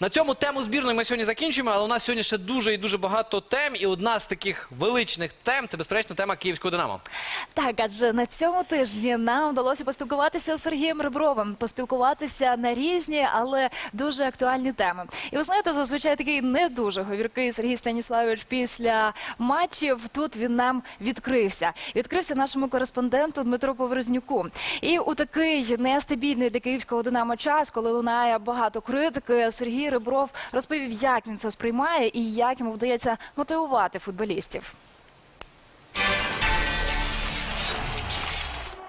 На цьому тему збірної ми сьогодні закінчимо, але у нас сьогодні ще дуже і дуже багато тем. І одна з таких величних тем це безперечно тема київського динамо. Так, адже на цьому тижні нам вдалося поспілкуватися з Сергієм Ребровим, поспілкуватися на різні, але дуже актуальні теми. І ви знаєте, зазвичай такий не дуже говіркий Сергій Станіславович після матчів. Тут він нам відкрився. Відкрився нашому кореспонденту Дмитру Поворознюку. І у такий нестабільний для київського динамо час, коли лунає багато критики, Сергій Ребров розповів, як він це сприймає і як йому вдається мотивувати футболістів.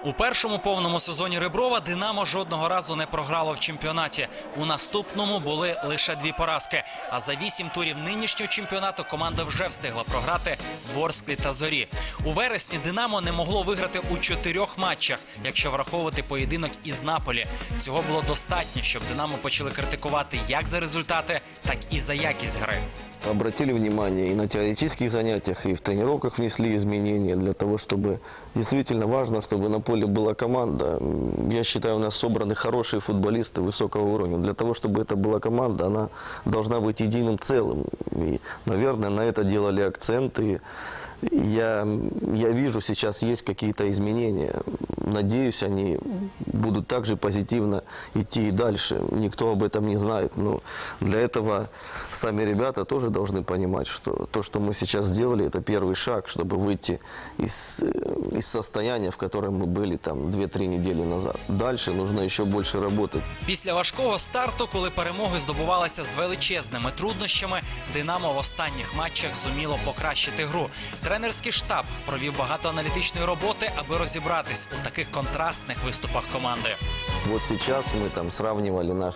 У першому повному сезоні Реброва Динамо жодного разу не програло в чемпіонаті. У наступному були лише дві поразки. А за вісім турів нинішнього чемпіонату команда вже встигла програти Ворсклі та Зорі. У вересні Динамо не могло виграти у чотирьох матчах, якщо враховувати поєдинок із Наполі. Цього було достатньо, щоб Динамо почали критикувати як за результати, так і за якість гри. Обратили внимание и на теоретических занятиях, и в тренировках внесли изменения для того, чтобы действительно важно, чтобы на поле была команда. Я считаю, у нас собраны хорошие футболисты высокого уровня. Для того, чтобы это была команда, она должна быть единым целым. И, наверное, на это делали акцент. И я, я вижу, сейчас есть какие-то изменения. Надеюсь, они будут также позитивно идти и дальше. Никто об этом не знает. Но для этого сами ребята тоже должны понимать, что то, что мы сейчас сделали, это первый шаг, чтобы выйти из, э, из состояния, в котором мы были там 2-3 недели назад. Дальше нужно еще больше работать. Після важкого старту, коли перемоги здобувалися з величезними труднощами, Динамо в останніх матчах зуміло покращити гру. Тренерський штаб провів багато аналітичної роботи, аби розібратись у таких контрастних виступах команди. Вот сейчас мы там сравнивали наш,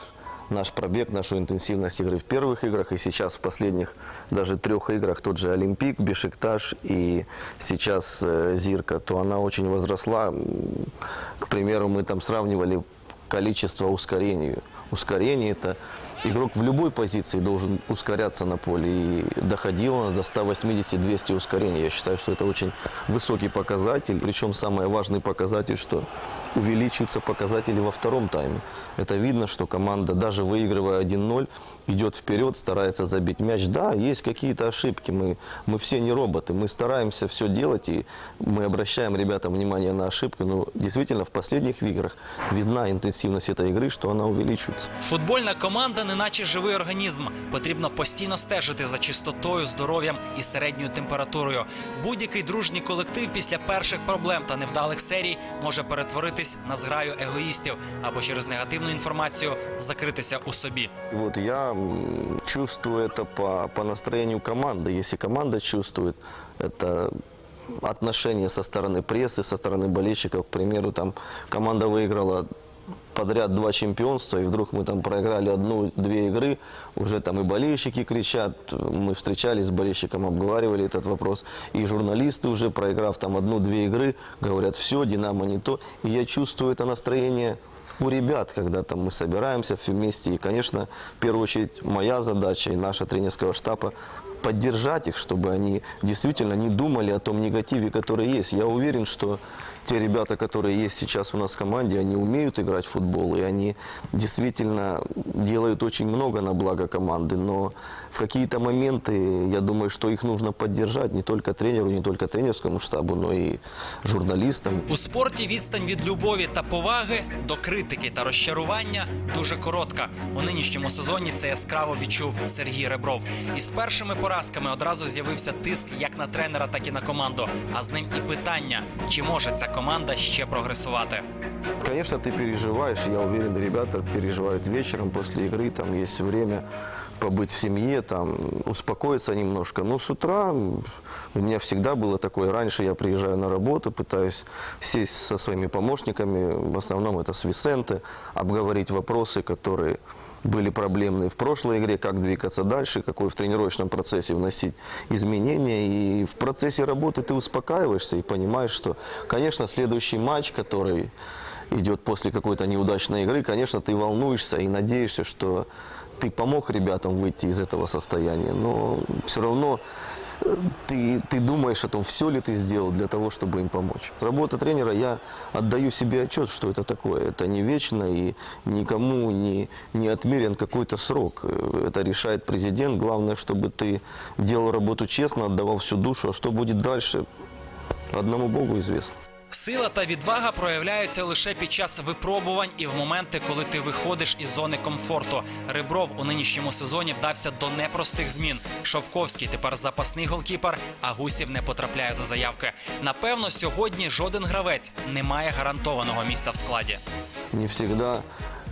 наш пробег, нашу интенсивность игры в первых играх, и сейчас в последних даже трех играх тот же Олимпик, Бешикташ и сейчас э, Зирка, то она очень возросла. К примеру, мы там сравнивали количество ускорений. Ускорение это игрок в любой позиции должен ускоряться на поле. И доходило до 180-200 ускорений. Я считаю, что это очень высокий показатель. Причем самый важный показатель, что увеличиваются показатели во втором тайме. Это видно, что команда, даже выигрывая 1-0, идет вперед, старается забить мяч. Да, есть какие-то ошибки. Мы, мы все не роботы. Мы стараемся все делать, и мы обращаем ребятам внимание на ошибки. Но действительно, в последних играх видна интенсивность этой игры, что она увеличивается. Футбольна команда, неначе живий організм. Потрібно постійно стежити за чистотою, здоров'ям і середньою температурою. Будь-який дружній колектив після перших проблем та невдалих серій може перетворитись на зграю егоїстів або через негативну інформацію закритися у собі. И Вот я м, чувствую это по, по настроению команды. Если команда чувствует это отношение со стороны прессы, со стороны болельщиков, к примеру, там команда выиграла подряд два чемпионства, и вдруг мы там проиграли одну-две игры, уже там и болельщики кричат, мы встречались с болельщиком, обговаривали этот вопрос, и журналисты уже, проиграв там одну-две игры, говорят, все, Динамо не то, и я чувствую это настроение у ребят, когда там мы собираемся вместе. И, конечно, в первую очередь моя задача и наша тренерского штаба поддержать их, чтобы они действительно не думали о том негативе, который есть. Я уверен, что те ребята, которые есть сейчас у нас в команде, они умеют играть в футбол, и они действительно делают очень много на благо команды. Но в какие-то моменты, я думаю, что их нужно поддержать не только тренеру, не только тренерскому штабу, но и журналистам. У спорті відстань від любові та поваги до критики та розчарування дуже коротка. У нинішньому сезоні це яскраво відчув Сергій Ребров. Із першими поразками одразу з'явився тиск як на тренера, так і на команду. А з ним і питання, чи може ця команда ще прогресувати. Конечно, ты переживаешь, я уверен, ребята переживают вечером после игры, там есть время побыть в семье, там, успокоиться немножко. Но с утра м, у меня всегда было такое. Раньше я приезжаю на работу, пытаюсь сесть со своими помощниками, в основном это с Висенте, обговорить вопросы, которые были проблемные в прошлой игре, как двигаться дальше, какой в тренировочном процессе вносить изменения. И в процессе работы ты успокаиваешься и понимаешь, что, конечно, следующий матч, который идет после какой-то неудачной игры, конечно, ты волнуешься и надеешься, что ты помог ребятам выйти из этого состояния. Но все равно э, ты, ты думаешь о том, все ли ты сделал для того, чтобы им помочь. Работа тренера, я отдаю себе отчет, что это такое. Это не вечно и никому не, не отмерен какой-то срок. Э, Это решает президент. Главное, чтобы ты делал работу честно, отдавал всю душу. А что будет дальше, одному Богу известно. Сила та відвага проявляються лише під час випробувань і в моменти, коли ти виходиш із зони комфорту. Ребров у нинішньому сезоні вдався до непростих змін. Шовковський тепер запасний голкіпер, а гусів не потрапляє до заявки. Напевно, сьогодні жоден гравець не має гарантованого місця в складі. Не всегда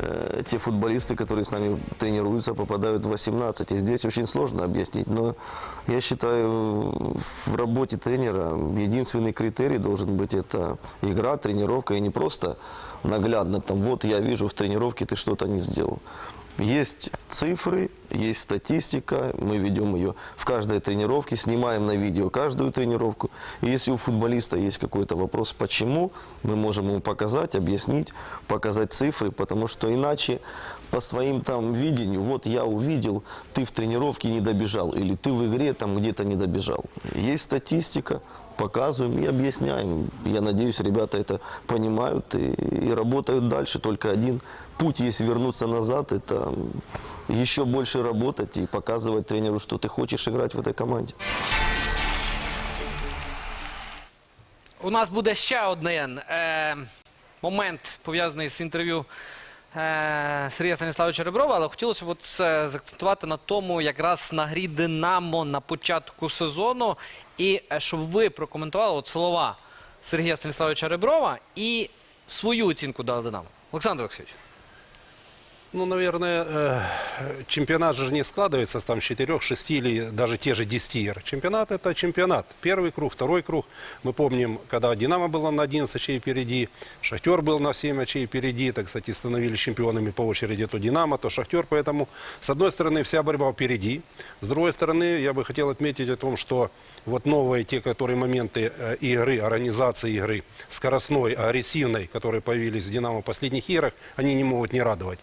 э, те футболисты, которые с нами тренируются, попадают в 18. И здесь очень сложно объяснить. Но я считаю, в работе тренера единственный критерий должен быть это игра, тренировка. И не просто наглядно там, вот я вижу в тренировке ты что-то не сделал. Есть цифры, есть статистика, мы ведем ее в каждой тренировке, снимаем на видео каждую тренировку. И если у футболиста есть какой-то вопрос, почему, мы можем ему показать, объяснить, показать цифры, потому что иначе по своим там видению, вот я увидел, ты в тренировке не добежал, или ты в игре там где-то не добежал. Есть статистика, показываем и объясняем. Я надеюсь, ребята это понимают и, и работают дальше. Только один путь есть вернуться назад, это еще больше работать и показывать тренеру, что ты хочешь играть в этой команде. У нас буде ще один е, момент пов'язаний з інтерв'ю е, Сергія Станіславовича Реброва, але хотілося б от заакцентувати на тому, якраз на грі Динамо на початку сезону. І е, щоб ви прокоментували слова Сергія Станіславовича Реброва і свою оцінку дали Динамо. Олександр Олексійович. Ну, наверное, э, чемпионат же не складывается с там четырех, шести или даже те же 10 игр. Чемпионат – это чемпионат. Первый круг, второй круг. Мы помним, когда «Динамо» было на 11 очей впереди, «Шахтер» был на 7 очей впереди. Так, кстати, становились чемпионами по очереди то «Динамо», то «Шахтер». Поэтому, с одной стороны, вся борьба впереди. С другой стороны, я бы хотел отметить о том, что вот новые те, которые моменты э, игры, организации игры, скоростной, агрессивной, которые появились в «Динамо» в последних играх, они не могут не радовать.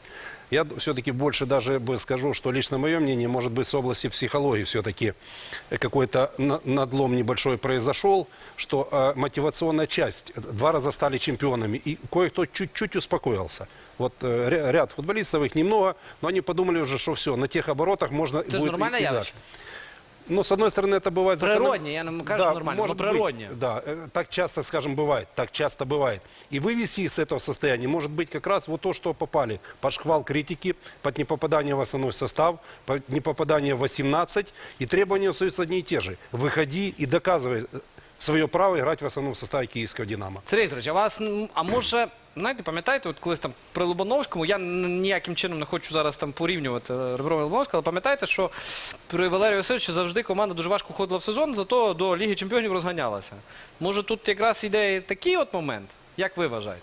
Я все-таки больше даже бы скажу, что лично мое мнение, может быть, с области психологии все-таки какой-то на- надлом небольшой произошел, что э, мотивационная часть, э, два раза стали чемпионами, и кое-кто чуть-чуть успокоился. Вот э, ря- ряд футболистов, их немного, но они подумали уже, что все, на тех оборотах можно ж будет явище. дальше. Ну, с одной стороны, это бывает... закономер- Природне, я не кажу, нормально, может но быть. природне. Да, э, так часто, скажем, бывает, так часто бывает. И вывести с этого состояния может быть как раз вот то, что попали под шквал критики, под непопадание в основной состав, под непопадание в 18, и требования остаются одни и те же. Выходи и доказывай э, свое право играть в основном составе киевского «Динамо». Сергій Вікторович, а вас, а може, знаєте, пам'ятаєте, от колись там при Лобановському, я ніяким чином не хочу зараз там порівнювати е, Реброва і Лобановського, але пам'ятаєте, що при Валерію Васильовичу завжди команда дуже важко ходила в сезон, зато до Ліги Чемпіонів розганялася. Може тут якраз іде такий от момент? Як ви вважаєте?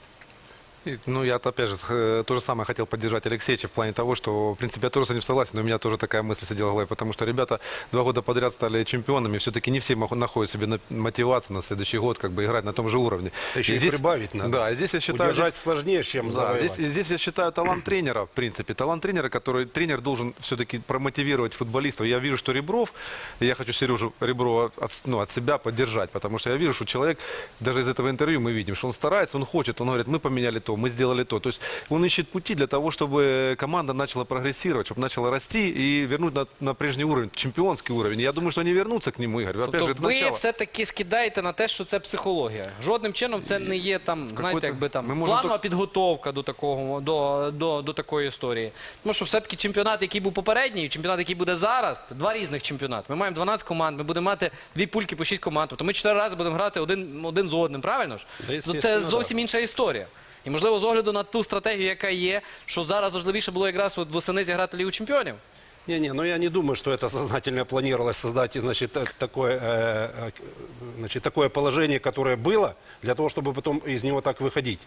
Ну, я опять же э, то же самое хотел поддержать Алексеевича в плане того, что, в принципе, я тоже с ним согласен, но у меня тоже такая мысль сидела в голове, потому что ребята два года подряд стали чемпионами, все-таки не все находят себе на- мотивацию на следующий год как бы играть на том же уровне. Да еще И и прибавить надо. Да, здесь я считаю... Удержать здесь- сложнее, чем да, здесь, здесь я считаю талант тренера, в принципе. Талант тренера, который тренер должен все-таки промотивировать футболистов. Я вижу, что Ребров, я хочу Сережу Реброва от, ну, от себя поддержать, потому что я вижу, что человек, даже из этого интервью мы видим, что он старается, он хочет, он говорит, мы поменяли то, мы сделали то. То есть он ищет пути для того, чтобы команда начала прогрессировать, чтобы начала расти и вернуть на, на прежний уровень, чемпионский уровень. Я думаю, что они вернутся к нему, Игорь. Опять же, Тобто это ви начало. все-таки скидаєте на те, що це психологія. Жодним чином це не є там, знаєте, какой-то- якби там ми можемо планова тільки- підготовка до такого, до, до, до такої історії. Тому що все-таки чемпіонат, який був попередній, і чемпіонат, який буде зараз, це два різних чемпіонати. Ми маємо 12 команд, ми будемо мати дві пульки по 6 команд. Тобто ми чотири рази будемо грати один, один з одним, правильно ж? Да, Ну, естественно, це да. зовсім інша історія. І можливо, з огляду на ту стратегію, яка є, що зараз важливіше було якраз от восени зіграти Лігу чемпіонів. Не-не, но я не думаю, что это сознательно планировалось создать, значит, э, такое, э, э, к- значит, такое положение, которое было, для того, чтобы потом из него так выходить.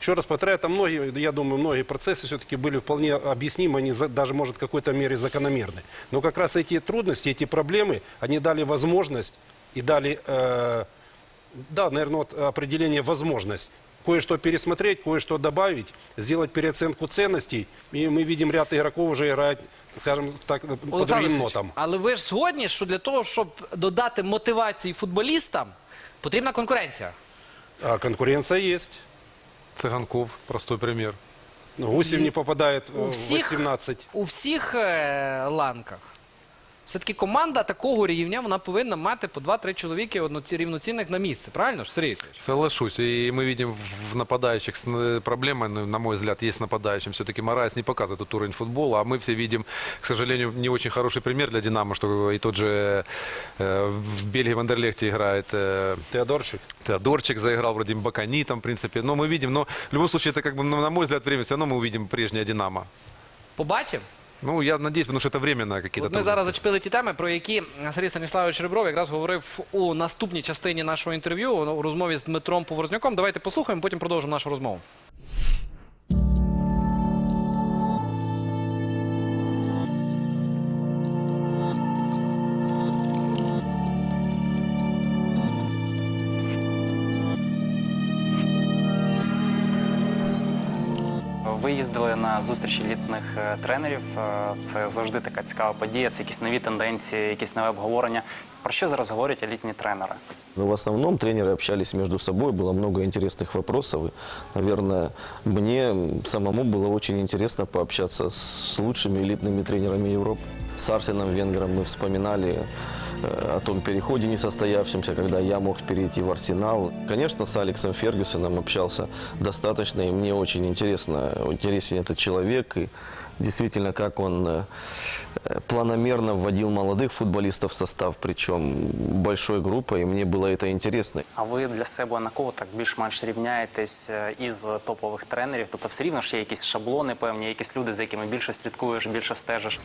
Еще раз повторяю, там многие, я думаю, многие процессы все-таки были вполне объяснимы, они за- даже, может, в какой-то мере закономерны. Но как раз эти трудности, эти проблемы, они дали возможность и дали, э, да, наверное, вот определение возможность кое-что пересмотреть, кое-что добавить, сделать переоценку ценностей. И мы видим ряд игроков уже играть, скажем так, по Олександр другим Олексійович, нотам. але ви ж згодні, що для того, щоб додати мотивації футболістам, потрібна конкуренція. А конкуренция есть. Цыганков, простой пример. Но Гусев не попадает э, У в всіх, 18. у всіх е, ланках. Все-таки команда такого рівня вона повинна мати по 2-3 чоловіки одноці- рівноцінних на місце. Правильно ж, Сергій Вікторович? Соглашусь. И мы видим в- в нападающих с- э, проблемы, ну, на мой взгляд, есть нападающим. Все-таки Морайс не показывает тот уровень футбола, а мы все видим, к сожалению, не очень хороший пример для «Динамо», что и тот же э, в Бельгии в Андерлехте играет э, Теодорчик. Теодорчик заиграл, вроде Бакани там, в принципе. Но мы видим, но в любом случае, это как бы, ну, на мой взгляд, время, все равно мы увидим прежнее «Динамо». Побачимо? Ну, я надіюсь, тому що це временно какие-то От ми зараз зачепили ті теми, про які Сергій Станіславович Ребров якраз говорив у наступній частині нашого інтерв'ю у розмові з Дмитром Поворозняком. Давайте послухаємо, потім продовжимо нашу розмову. Ви їздили на зустрічі літних е, тренерів. Е, Це завжди така цікава подія. Це якісь нові тенденції, якісь нове обговорення. Про що зараз говорять елітні тренери? Но в основном тренеры общались между собой, было много интересных вопросов. И, наверное, мне самому было очень интересно пообщаться с лучшими элитными тренерами Европы. С Арсеном Венгером мы вспоминали э, о том переходе несостоявшемся, когда я мог перейти в Арсенал. Конечно, с Алексом Фергюсоном общался достаточно, и мне очень интересно, интересен этот человек, и действительно, как он э, э, планомерно вводил молодых футболистов в состав, причем большой группой, и мне было это интересно. А ви для себе на кого так більш-менш рівняєтесь е, із топових тренерів? Тобто, все рівно ж є якісь шаблони певні, якісь люди, за якими більше слідкуєш, більше стежиш.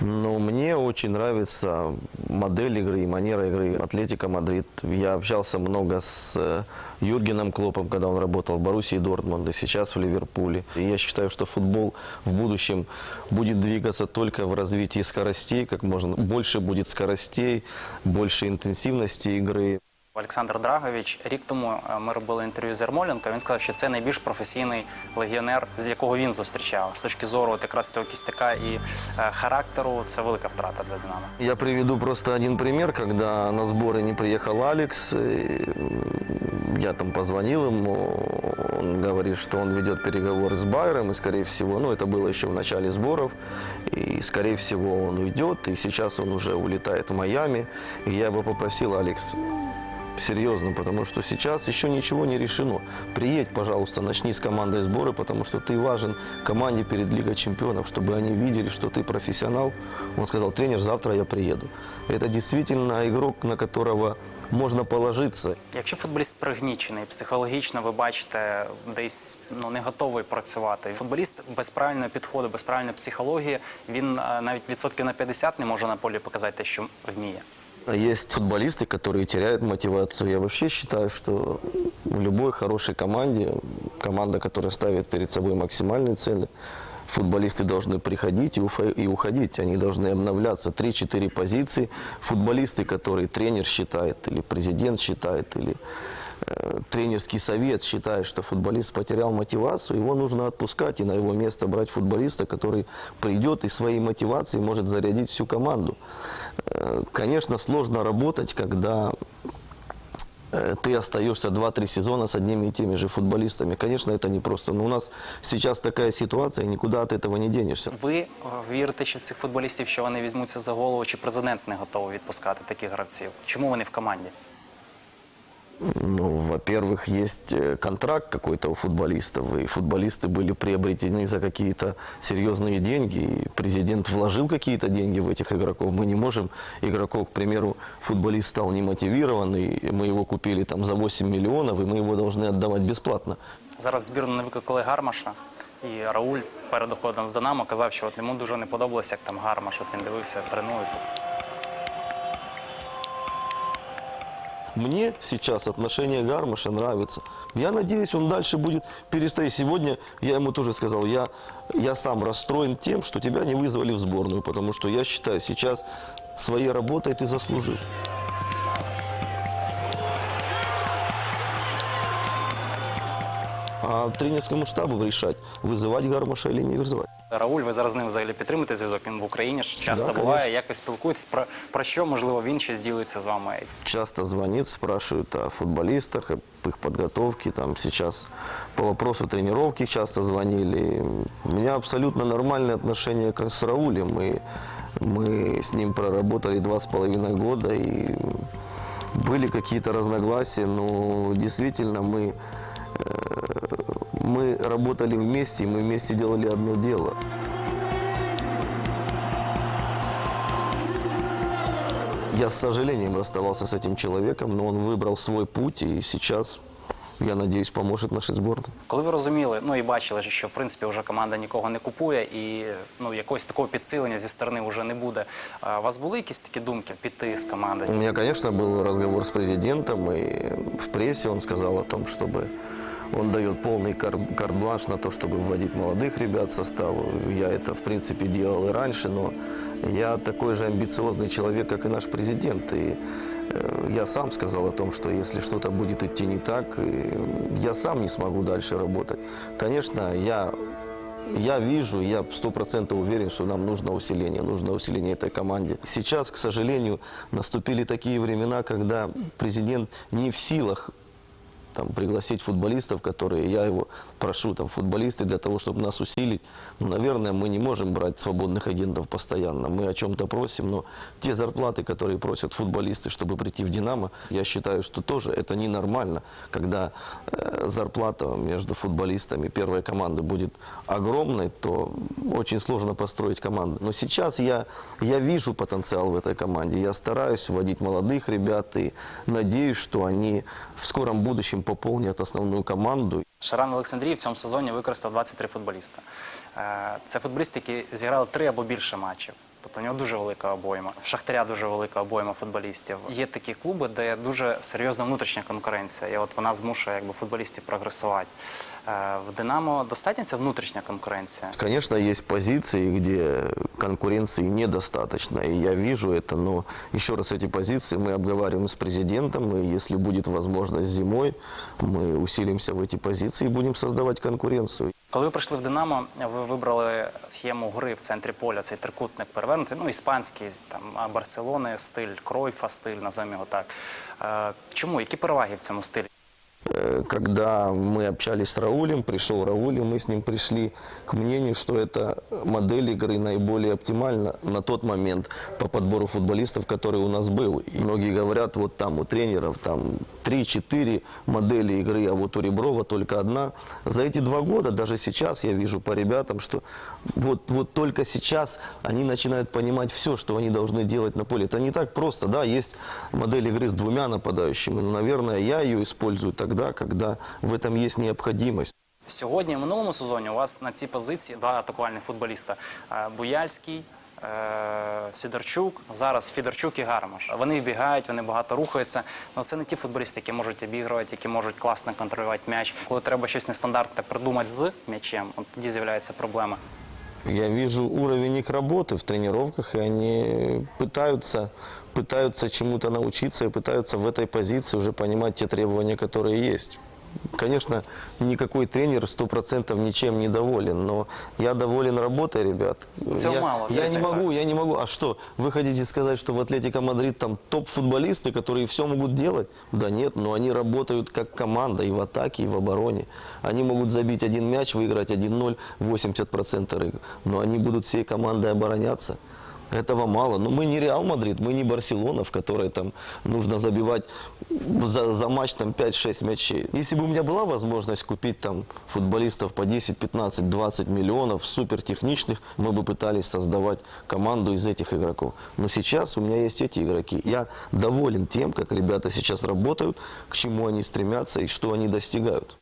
Но мне очень нравится модель игры и манера игры Атлетика Мадрид. Я общался много с э, Юргеном Клопом, когда он работал в Боруссии Дортмунд и сейчас в Ливерпуле. И я считаю, что футбол в будущем будет двигаться только в развитии скоростей, как можно больше будет скоростей, больше интенсивности игры. Олександр Драгович рік тому е, ми робили інтерв'ю з Ярмоленко. Він сказав, що це найбільш професійний легіонер, з якого він зустрічав. З точки зору от якраз цього кістяка і е, характеру, це велика втрата для Динамо. Я приведу просто один пример, когда на сборы не приехал Алекс, и, м, я там позвонил ему, он говорит, что он ведет переговоры с Байером, и скорее всего, ну это было еще в начале сборов, и скорее всего он уйдет, и сейчас он уже улетает в Майами, и я его попросил, Алекс, серьезно, потому что сейчас еще ничего не решено. Приедь, пожалуйста, начни с командой сборы, потому что ты важен команде перед Лигой чемпионов, чтобы они видели, что ты профессионал. Он сказал, тренер, завтра я приеду. Это действительно игрок, на которого можно положиться. Якщо футболіст пригнічений, психологічно ви бачите, десь ну не готовий працювати. Футболіст без правильного підходу, без правильної психології, він е, навіть відсотків на 50 не може на полі показати те, що вміє. А Есть футболисты, которые теряют мотивацию. Я вообще считаю, что в любой хорошей команде, команда, которая ставит перед собой максимальные цели, футболисты должны приходить и, уходить. Они должны обновляться. 3-4 позиции. Футболисты, которые тренер считает, или президент считает, или э, тренерский совет считает, что футболист потерял мотивацию, его нужно отпускать и на его место брать футболиста, который придет и своей мотивацией может зарядить всю команду. Э, Конечно, сложно работать, когда э, ты остаешься 2-3 сезона с одними и теми же футболистами. Конечно, это непросто. Но у нас сейчас такая ситуация, и никуда от этого не денешься. Ви е, вірите, що цих футболістів, що вони візьмуться за голову, чи президент не готовий відпускати таких гравців? Чому вони в команді? Ну, во-первых, есть э, контракт какой-то у футболистов, и футболисты были приобретены за какие-то серьезные деньги, и президент вложил какие-то деньги в этих игроков. Мы не можем игроков, к примеру, футболист стал немотивированный, мы его купили там за 8 миллионов, и мы его должны отдавать бесплатно. Зараз в збірну не викликали Гармаша, і Рауль перед уходом з Динамо казав, що от йому дуже не подобалося, як там Гармаш. От він дивився, тренується. Мне сейчас отношение Гармаша нравится. Я надеюсь, он дальше будет перестоять. Сегодня я ему тоже сказал, я, я сам расстроен тем, что тебя не вызвали в сборную, потому что я считаю, сейчас своей работой ты заслужил. А тренерскому штабу решать, вызывать Гармаша или не вызывать. Рауль, ви зараз з ним взагалі підтримуєте зв'язок? Він в Україні ж часто Да, буває. конечно. Як ви спілкуєтесь? Про, про що можливо він щось ділиться з вами? Часто звонит, спрашивают о футболистах, об их подготовке. Там сейчас по вопросу тренировки часто звонили. У меня абсолютно нормальные отношения как с Раулем. И мы с ним проработали два с половиной года. И были какие-то разногласия, но действительно мы, э, мы работали вместе, и мы вместе делали одно дело. Я с сожалением расставался с этим человеком, но он выбрал свой путь и сейчас, я надеюсь, поможет нашей сборной. Коли ви розуміли, ну і бачили, що в принципі вже команда нікого не купує, і ну якогось такого підсилення зі сторони вже не буде. А у вас були якісь такі думки піти з команди? У меня, конечно, был разговор с президентом, и в прессе он сказал о том, чтобы он дает полный кар- карт-бланш на то, чтобы вводить молодых ребят в состав. Я это, в принципе, делал и раньше, но я такой же амбициозный человек, как и наш президент. И э, я сам сказал о том, что если что-то будет идти не так, и я сам не смогу дальше работать. Конечно, я я вижу, я сто процентов уверен, что нам нужно усиление, нужно усиление этой команде. Сейчас, к сожалению, наступили такие времена, когда президент не в силах там, пригласить футболистов, которые, я его прошу, там, футболисты для того, чтобы нас усилить. Ну, наверное, мы не можем брать свободных агентов постоянно. Мы о чем-то просим, но те зарплаты, которые просят футболисты, чтобы прийти в «Динамо», я считаю, что тоже это ненормально, когда э, зарплата между футболистами первой команды будет огромной, то очень сложно построить команду. Но сейчас я, я вижу потенциал в этой команде. Я стараюсь вводить молодых ребят и надеюсь, что они в скором будущем пополнят основную команду. Шаран Олександрій в цьому сезоні використав 23 футболіста. Е, Це футболісти, які зіграли три або більше матчів. Тобто у нього дуже велика обойма. В Шахтаря дуже велика обойма футболістів. Є такі клуби, де дуже серйозна внутрішня конкуренція, і от вона змушує якби, футболістів прогресувати. Е, В Динамо достатня ця внутрішня конкуренція. Конечно, есть позиции, где конкуренции недостаточно, и я вижу это, но еще раз эти позиции мы обговариваем с президентом, и если будет возможность зимой, мы усилимся в эти позиции и будем создавать конкуренцию. Коли ви прийшли в Динамо, ви вибрали схему гри в центрі поля, цей трикутник перевернутий, ну іспанський там Барселони стиль, Кройфа стиль, називаємо його так. Е, Чому? Які переваги в цьому стилі? Э, Когда мы общались с Раулем, пришел Рауль, и мы с ним пришли к мнению, что эта модель игры наиболее оптимальна на тот момент по подбору футболистов, который у нас был. И многие говорят, вот там у тренеров там 3-4 модели игры, а вот у Реброва только одна. За эти два года, даже сейчас я вижу по ребятам, что вот, вот только сейчас они начинают понимать все, что они должны делать на поле. Это не так просто, да, есть модель игры с двумя нападающими, но, наверное, я ее использую тогда, когда в этом есть необходимость. Сьогодні, в минулому сезоні, у вас на цій позиції два атакувальних футболіста Е, Буяльський. е, Сидорчук, зараз Фідорчук і Гармаш. Вони бігають, вони багато рухаються. але це не ті футболісти, які можуть обігрувати, які можуть класно контролювати м'яч. Коли треба щось нестандартне придумати з м'ячем, от тоді з'являється проблема. Я вижу уровень их работы в тренировках, и они пытаются, пытаются чему-то научиться и пытаются в этой позиции уже понимать те требования, которые есть. Конечно, никакой тренер сто процентов ничем не доволен, но я доволен работой, ребят. Этого я, мало, я не могу, я не могу. А что, вы хотите сказать, что в Атлетико Мадрид там топ-футболисты, которые все могут делать? Да нет, но они работают как команда и в атаке, и в обороне. Они могут забить один мяч, выиграть 1-0, 80% игр. Но они будут всей командой обороняться. Этого мало. Но мы не Реал Мадрид, мы не Барселона, в которой там нужно забивать за, за матч там 5-6 мячей. Если бы у меня была возможность купить там футболистов по 10, 15, 20 миллионов, супертехничных, мы бы пытались создавать команду из этих игроков. Но сейчас у меня есть эти игроки. Я доволен тем, как ребята сейчас работают, к чему они стремятся и что они достигают.